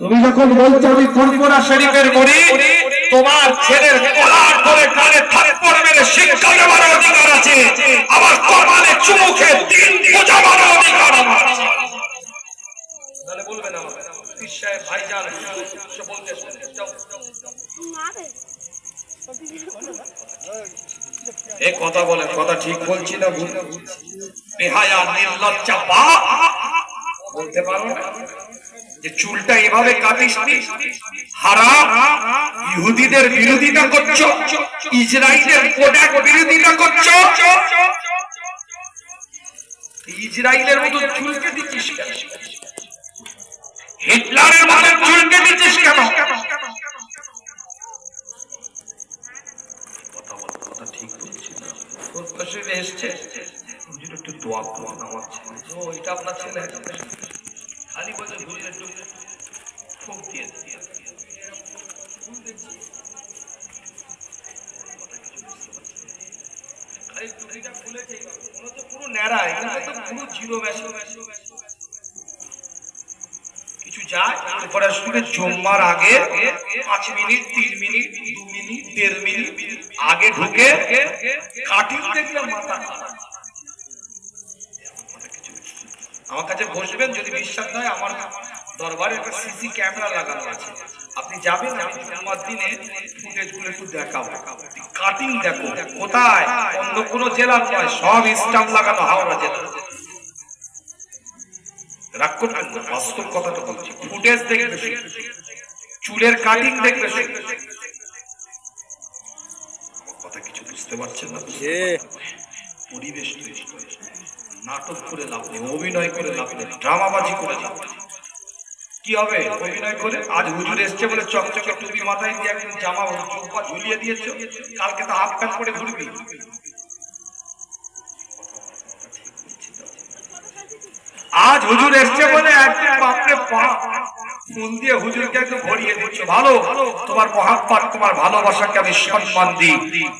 তুমি যখন বলছো আমি ফুরফুরা শরীফের মুড়ি, তোমার ছেলের কলার ধরে কানে থাপ্পড় মেরে শিক্ষা দেওয়ার অধিকার আছে। আমার কপালে চুমুখে দিন বোঝাবার অধিকার আমার বলবেন আমার ভাইজান বলতে এ কথা বলে কথা ঠিক বলছি না ভুল। বেহায়া, নির্লজ্জা পা বলতে পারো না? যে চুলটা এভাবে কাটিস নি? হারাম ইহুদিদের বিরোধিতা করছ ইসরায়েলের প্রোডাক্ট বিরোধিতা করছ। ইসরায়েলের মতো চুলকে দিচ্ছিস হিটলারের মতো চুলকে দিচ্ছিস কেন? কথা বল কথা ঠিক বলছি না। এসছে। একটু দোয়া আমার ছেলে এটা আপনার ছেলে খালি বলে একটু দিয়ে কিছু যায়, এরপরে শুনে জম্মার আগে, পাঁচ মিনিট, তিন মিনিট, দু মিনিট, দেড় মিনিট, আগে ঢুকে কাটিং দেখলে মাথা খারাপ। আমার কাছে বসবেন যদি বিশ্বাস নয় আমার দরবারে একটা সিসি ক্যামেরা লাগানো আছে। আপনি যাবেন আমি জুম্মার দিনে ফুটেজগুলো একটু দেখাবো। কাটিং দেখো কোথায়? অন্য কোনো জেলার নয় সব স্টাম্প লাগানো হাওড়া জেলা। রাগ করবেন না বাস্তব কথাটা বলছি। ফুটেজ দেখবে। চুলের কাটিং দেখবে। কথা কিছু বুঝতে পারছেন না? পরিবেশ তৈরি নাটক করে লাভ নেই, অভিনয় করে লাভ নেই, ড্রামাবাজি করে লাভ নেই। কি হবে? অভিনয় করে? আজ হুজুর এসছে বলে চকচকে টুপি মাথায় দিয়ে একদিন জামা জুব্বা ঝুলিয়ে দিয়েছ, কালকে তো হাফ প্যান্ট পরে ঘুরবি। আজ হুজুর এসছে বলে একদিন বাপরে বাপ ফোন দিয়ে হুজুরকে একটু ভরিয়ে দিচ্ছ। ভালো, তোমার মহাব্বাত, তোমার ভালোবাসাকে আমি সম্মান দিই।